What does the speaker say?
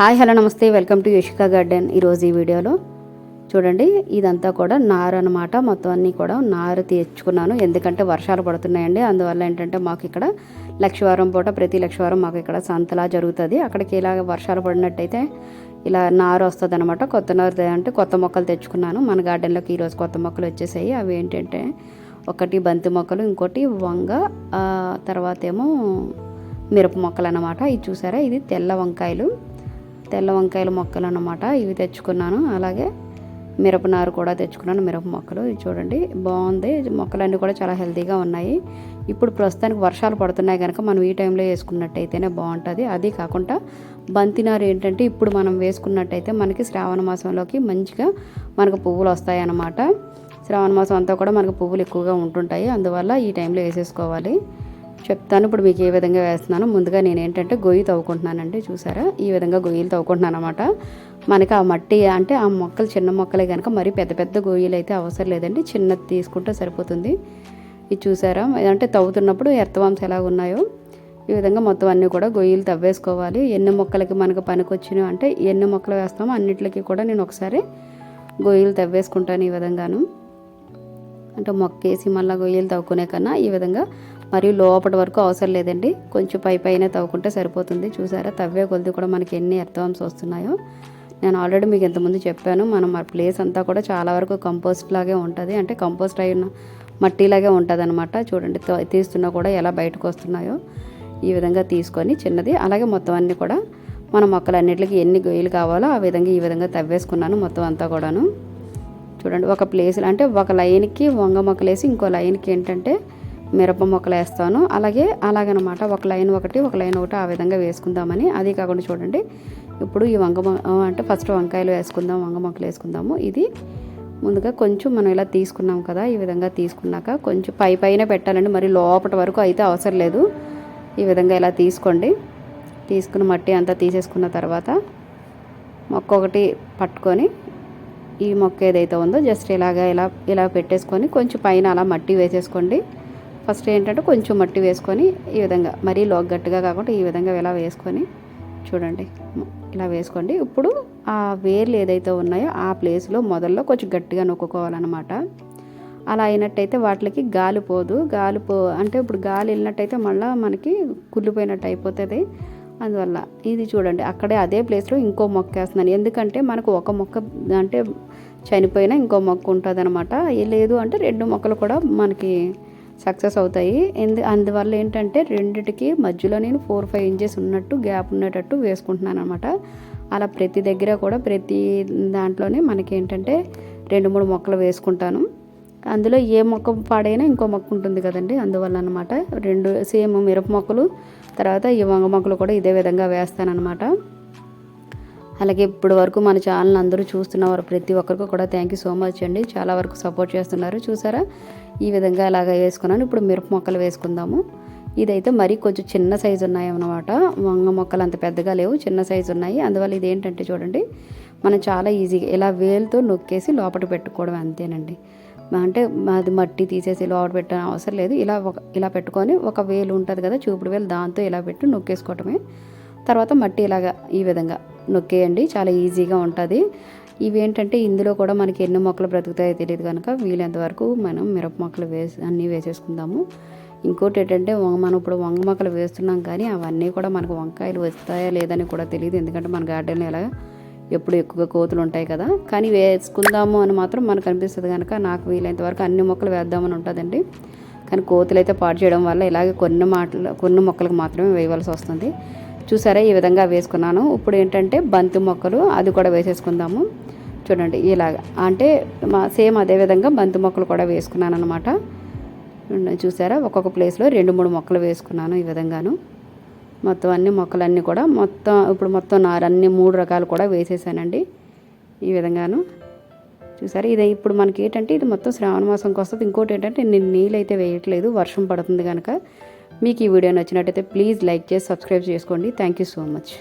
Hi hello నమస్తే welcome to Yashika garden. ఈరోజు ఈ వీడియోలో చూడండి ఇదంతా కూడా నారు అనమాట మొత్తం అన్నీ కూడా నారు తెచ్చుకున్నాను ఎందుకంటే వర్షాలు పడుతున్నాయండి. అందువల్ల ఏంటంటే మాకు ఇక్కడ లక్షవారం పూట ప్రతి లక్షవారం మాకు ఇక్కడ సంతలా జరుగుతుంది. అక్కడికి ఇలా వర్షాలు పడినట్టయితే ఇలా నారు వస్తుంది అనమాట కొత్త నారు అంటే కొత్త మొక్కలు తెచ్చుకున్నాను. మన గార్డెన్లోకి ఈరోజు కొత్త మొక్కలు వచ్చేసాయి. అవి ఏంటంటే ఒకటి బంతి మొక్కలు ఇంకోటి వంగ తర్వాత ఏమో మిరప మొక్కలు అన్నమాట. ఇది చూసారా? ఇది తెల్ల వంకాయలు. తెల్ల వంకాయల మొక్కలు అన్నమాట. ఇవి తెచ్చుకున్నాను. అలాగే మిరపనారు కూడా తెచ్చుకున్నాను. మిరప మొక్కలు. ఇది చూడండి. బాగుంది. మొక్కలన్నీ కూడా చాలా హెల్తీగా ఉన్నాయి. ఇప్పుడు ప్రస్తుతానికి వర్షాలు పడుతున్నాయి కనుక మనం ఈ టైంలో వేసుకున్నట్టయితేనే బాగుంటుంది. అది కాకుండా బంతినారు ఏంటంటే ఇప్పుడు మనం వేసుకున్నట్టయితే మనకి శ్రావణ మాసంలోకి మంచిగా మనకు పువ్వులు వస్తాయి అన్నమాట. శ్రావణ మాసం అంతా కూడా మనకు పువ్వులు ఎక్కువగా ఉంటుంటాయి. అందువల్ల ఈ టైంలో వేసేసుకోవాలి. చెప్తాను. ఇప్పుడు మీకు ఏ విధంగా వేస్తున్నాను ముందుగా నేను ఏంటంటే గొయ్యి తవ్వుకుంటున్నానండి చూసారా? ఈ విధంగా గొయ్యిలు తవ్వుకుంటున్నాను అనమాట మనకి ఆ మట్టి అంటే ఆ మొక్కలు చిన్న మొక్కలే కనుక మరి పెద్ద పెద్ద గొయ్యిలు అయితే అవసరం లేదండి. చిన్నది తీసుకుంటే సరిపోతుంది. ఇది చూసారా? అంటే తవ్వుతున్నప్పుడు ఎర్తవాంశ ఎలా ఉన్నాయో ఈ విధంగా మొత్తం అన్నీ కూడా గొయ్యిలు తవ్వేసుకోవాలి. ఎన్ని మొక్కలకి మనకు పనికొచ్చినాయి అంటే ఎన్ని మొక్కలు వేస్తామో అన్నిటికీ కూడా నేను ఒకసారి గొయ్యిలు తవ్వేసుకుంటాను ఈ విధంగాను. అంటే మొక్కేసి మళ్ళీ గొయ్యలు తవ్వుకునే కన్నా ఈ విధంగా మరియు లోపటి వరకు అవసరం లేదండి. కొంచెం పై పైన తవ్వుకుంటే సరిపోతుంది. చూసారా? తవ్వే కొద్ది కూడా మనకి ఎన్ని అర్థవంశ వస్తున్నాయో. నేను ఆల్రెడీ మీకు ఇంతకుముందు చెప్పాను. మనం ఆ ప్లేస్ అంతా కూడా చాలా వరకు కంపోస్ట్ లాగే ఉంటుంది. అంటే కంపోస్ట్ అయిన మట్టిలాగే ఉంటుంది అనమాట చూడండి తీస్తున్నా కూడా ఎలా బయటకు వస్తున్నాయో ఈ విధంగా తీసుకొని చిన్నది. అలాగే మొత్తం అన్నీ కూడా మన మొక్కలన్నిటికి ఎన్ని గొయ్యలు కావాలో ఆ విధంగా ఈ విధంగా తవ్వేసుకున్నాను మొత్తం అంతా కూడాను. చూడండి ఒక ప్లేస్ అంటే ఒక లైన్కి వంగ మొక్కలు వేసి ఇంకో లైన్కి ఏంటంటే మిరప మొక్కలు వేస్తాను. అలాగే అలాగనమాట ఒక లైన్ ఒకటి ఒక లైన్ ఒకటి ఆ విధంగా వేసుకుందామని. అది కాకుండా చూడండి ఇప్పుడు ఈ వంగ అంటే ఫస్ట్ వంకాయలు వేసుకుందాం వంగ మొక్కలు వేసుకుందాము. ఇది ముందుగా కొంచెం మనం ఇలా తీసుకున్నాం కదా ఈ విధంగా తీసుకున్నాక కొంచెం పై పైన పెట్టాలండి. మరి లోపటి వరకు అయితే అవసరం లేదు. ఈ విధంగా ఇలా తీసుకోండి. తీసుకున్న మట్టి అంతా తీసేసుకున్న తర్వాత మొక్క ఒకటి పట్టుకొని ఈ మొక్క ఏదైతే ఉందో జస్ట్ ఇలాగా ఇలా ఇలా పెట్టేసుకొని కొంచెం పైన అలా మట్టి వేసేసుకోండి. ఫస్ట్ ఏంటంటే కొంచెం మట్టి వేసుకొని ఈ విధంగా మరీ లో గట్టిగా కాకుండా ఈ విధంగా ఇలా వేసుకొని చూడండి ఇలా వేసుకోండి. ఇప్పుడు ఆ వేర్లు ఏదైతే ఉన్నాయో ఆ ప్లేస్లో మొదల్లో కొంచెం గట్టిగా నొక్కుకోవాలన్నమాట. అలా అయినట్టయితే వాటికి గాలి పోదు. గాలి పో అంటే ఇప్పుడు గాలి వెళ్ళినట్టయితే మళ్ళీ మనకి కుళ్ళిపోయినట్టు అయిపోతుంది. అందువల్ల ఇది చూడండి అక్కడే అదే ప్లేస్లో ఇంకో మొక్క వేస్తున్నాను ఎందుకంటే మనకు ఒక మొక్క అంటే చనిపోయినా ఇంకో మొక్క ఉంటుంది అనమాట లేదు అంటే రెండు మొక్కలు కూడా మనకి సక్సెస్ అవుతాయి. ఎందు అందువల్ల ఏంటంటే రెండిటికి మధ్యలో నేను ఫోర్ ఫైవ్ ఇంచెస్ ఉన్నట్టు గ్యాప్ ఉండేటట్టు వేసుకుంటున్నాను అనమాట అలా ప్రతి దగ్గర కూడా ప్రతి దాంట్లోనే మనకి ఏంటంటే రెండు మూడు మొక్కలు వేసుకుంటాను. అందులో ఏ మొక్క పాడైనా ఇంకో మొక్క ఉంటుంది కదండి. అందువల్ల అనమాట రెండు సేమ్ మిరప మొక్కలు తర్వాత ఈ వంగ మొక్కలు కూడా ఇదే విధంగా వేస్తానన్నమాట. అలాగే ఇప్పటి వరకు మన ఛానల్ అందరూ చూస్తున్నవారు ప్రతి ఒక్కరికి కూడా థ్యాంక్ యూ సో మచ్ అండి. చాలా వరకు సపోర్ట్ చేస్తున్నారు. చూసారా? ఈ విధంగా ఇలాగ వేసుకున్నాను. ఇప్పుడు మిరప మొక్కలు వేసుకుందాము. ఇదైతే మరీ కొంచెం చిన్న సైజు ఉన్నాయి అన్నమాట వంగ మొక్కలు అంత పెద్దగా లేవు. చిన్న సైజు ఉన్నాయి. అందువల్ల ఇదేంటంటే చూడండి మనం చాలా ఈజీగా ఇలా వేలుతో నొక్కేసి లోపల పెట్టుకోవడం అంతేనండి. అంటే అది మట్టి తీసేసి లోపల పెట్టడం అవసరం లేదు. ఇలా ఒక ఇలా పెట్టుకొని ఒక వేలు ఉంటుంది కదా చూపుడు వేలు దాంతో ఇలా పెట్టి నొక్కేసుకోవటమే. తర్వాత మట్టి ఇలాగా ఈ విధంగా నొక్కేయండి చాలా ఈజీగా ఉంటుంది. ఇవేంటంటే ఇందులో కూడా మనకి ఎన్ని మొక్కలు బ్రతుకుతాయో తెలియదు కనుక వీలైనంత వరకు మనం మిరప మొక్కలు వేసి అన్నీ వేసేసుకుందాము. ఇంకోటి ఏంటంటే మనం ఇప్పుడు వంగ మొక్కలు వేస్తున్నాం కానీ అవన్నీ కూడా మనకు వంకాయలు వస్తాయా లేదని కూడా తెలియదు. ఎందుకంటే మన గార్డెన్లో ఎలా ఎప్పుడు ఎక్కువగా కోతులు ఉంటాయి కదా. కానీ వేసుకుందాము అని మాత్రం మనకు అనిపిస్తుంది కనుక నాకు వీలైనంత వరకు అన్ని మొక్కలు వేద్దామని ఉంటుందండి. కానీ కోతులు అయితే పాడు చేయడం వల్ల ఇలాగే కొన్ని మాటలు కొన్ని మొక్కలకు మాత్రమే వేయవలసి వస్తుంది. చూసారా? ఈ విధంగా వేసుకున్నాను. ఇప్పుడు ఏంటంటే బంతి మొక్కలు అది కూడా వేసేసుకుందాము. చూడండి ఇలాగ. అంటే మా సేమ్ అదే విధంగా బంతి మొక్కలు కూడా వేసుకున్నాను అనమాట చూసారా? ఒక్కొక్క ప్లేస్లో రెండు మూడు మొక్కలు వేసుకున్నాను ఈ విధంగాను. మొత్తం అన్ని మొక్కలన్నీ కూడా మొత్తం ఇప్పుడు మొత్తం నారన్ని మూడు రకాలు కూడా వేసేసానండి ఈ విధంగాను. చూసారా? ఇది ఇప్పుడు మనకి ఏంటంటే ఇది మొత్తం శ్రావణ మాసంకి వస్తుంది ఇంకోటి ఏంటంటే నేను నీళ్ళు అయితే వేయట్లేదు. వర్షం పడుతుంది కనుక మీకు ఈ వీడియో నచ్చినట్టయితే ప్లీజ్ లైక్ చేసి సబ్స్క్రైబ్ చేసుకోండి. Thank you so much